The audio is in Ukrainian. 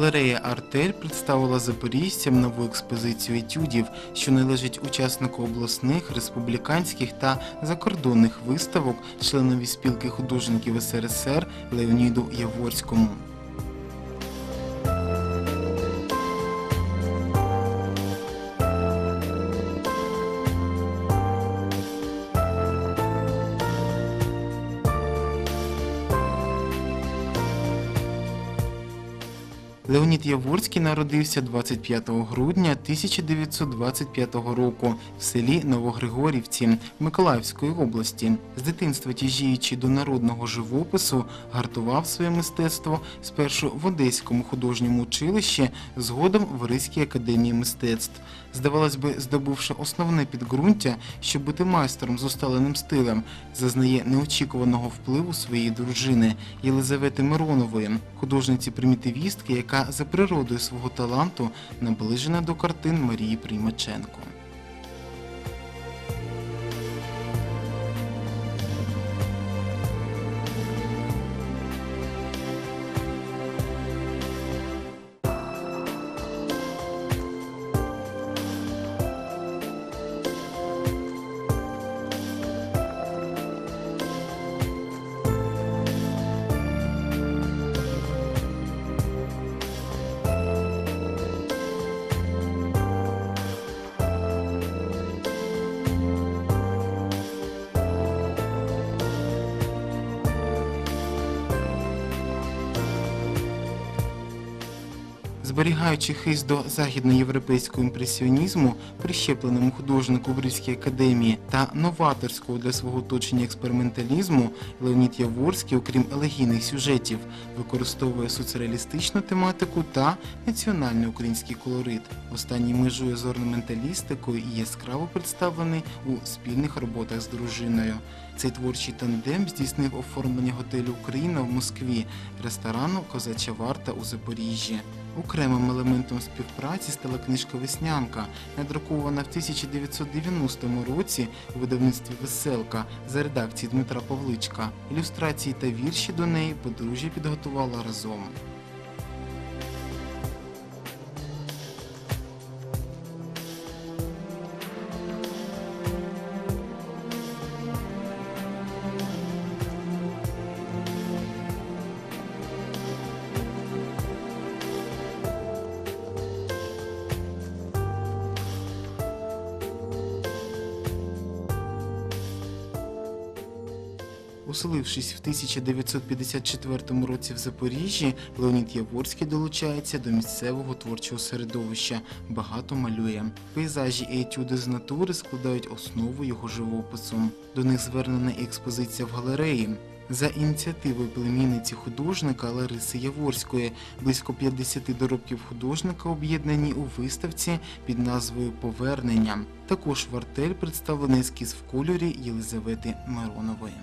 Галерея Артель представила запоріжцям нову експозицію етюдів, що належить учаснику обласних, республіканських та закордонних виставок, членові спілки художників СРСР Леоніду Яворському. Леонід Яворський народився 25 грудня 1925 року в селі Новогригорівці Миколаївської області. З дитинства тяжіючи до народного живопису, гартував своє мистецтво спершу в Одеському художньому училищі, згодом в Ризькій академії мистецтв. Здавалось би, здобувши основне підґрунтя, щоб бути майстером з усталеним стилем, зазнає неочікуваного впливу своєї дружини Єлизавети Миронової, художниці-примітивістки, яка за природою свого таланту наближена до картин Марії Приймаченко. Зберігаючи хист до західноєвропейського імпресіонізму, прищепленому художнику в Ризькій академії та новаторського для свого оточення експерименталізму, Леонід Яворський, окрім елегійних сюжетів, використовує соціалістичну тематику та національний український колорит. Останній межує з орнаменталістикою і яскраво представлений у спільних роботах з дружиною. Цей творчий тандем здійснив оформлення готелю Україна в Москві, ресторану Козача Варта у Запоріжжі. Окремим елементом співпраці стала книжка Веснянка, надрукована в 1990 році у видавництві Веселка за редакцією Дмитра Павличка. Ілюстрації та вірші до неї подружжя підготувала разом. Оселившись в 1954 році в Запоріжжі, Леонід Яворський долучається до місцевого творчого середовища, багато малює. Пейзажі і етюди з натури складають основу його живопису. До них звернена і експозиція в галереї. За ініціативою племінниці художника Лариси Яворської близько 50 доробків художника об'єднані у виставці під назвою Повернення. Також в артель представлений ескіз в кольорі Єлизавети Миронової.